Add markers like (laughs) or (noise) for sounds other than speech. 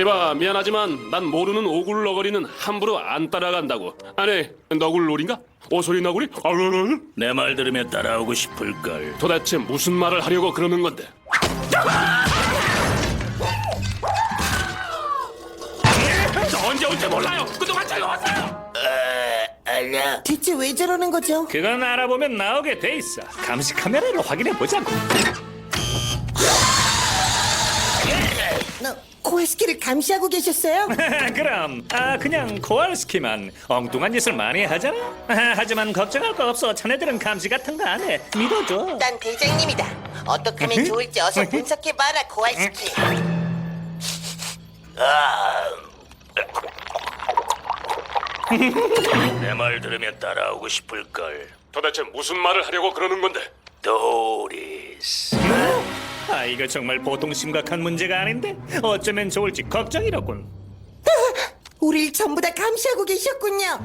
이봐 미안하지만 난 모르는 오굴너거리는 함부로 안 따라간다고 아니 너굴놀인가? 오소리 너구리? 아르르르? 내 말 들으며 따라오고 싶을걸. 도대체 무슨 말을 하려고 그러는 건데 저 언제 올지 몰라요 그동안 잘 왔어요 아니야. 대체 왜 저러는 거죠? 그건 알아보면 나오게 돼 있어. 감시 카메라로 확인해 보자고. 너 코에스키를 감시하고 계셨어요? (laughs) 그럼 아 그냥 코알스키만 엉뚱한 짓을 많이 하잖아. 아, 하지만 걱정할 거 없어. 자네들은 감시 같은 거 안 해. 믿어줘. 난 대장님이다. 어떻게 하면 좋을지 어서 분석해봐라, 코알스키. 내 말 들으며 따라오고 싶을걸. 도대체 무슨 말을 하려고 그러는 건데. 아 이거 정말 보통 심각한 문제가 아닌데 어쩌면 좋을지 걱정이로군. (laughs) 우릴 전부 다 감시하고 계셨군요.